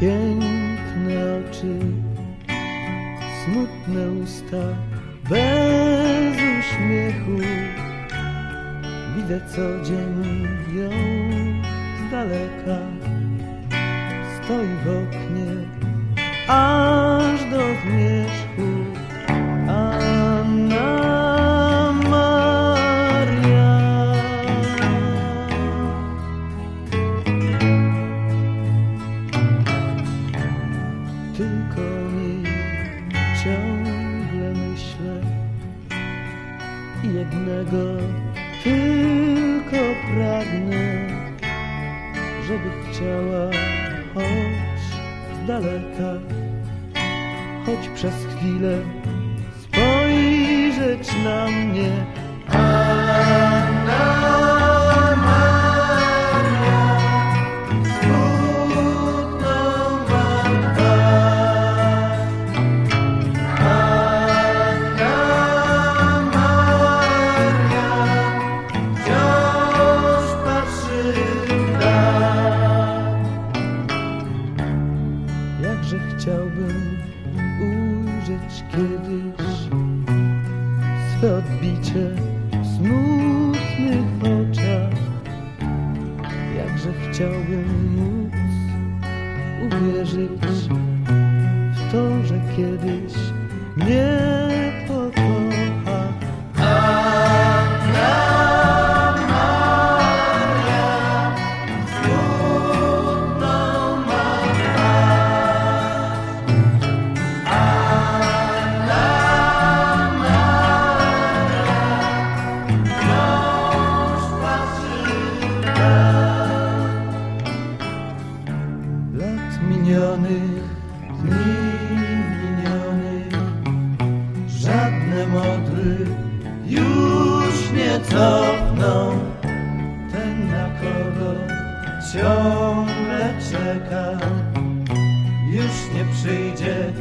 piękne oczy, smutne usta, bez uśmiechu. Widzę co dzień ją z daleka, stoi w oknie, aż do zmierzchu. Jednego tylko pragnę, żeby chciała choć z daleka, choć przez chwilę spojrzeć na mnie. Anna Jakże chciałbym ujrzeć kiedyś swe odbicie w smutnych oczach. Jakże chciałbym móc uwierzyć w to, że kiedyś mnie minionych, dni minionych, żadne modły już nie cofną. Ten na kogo ciągle czeka, już nie przyjdzie.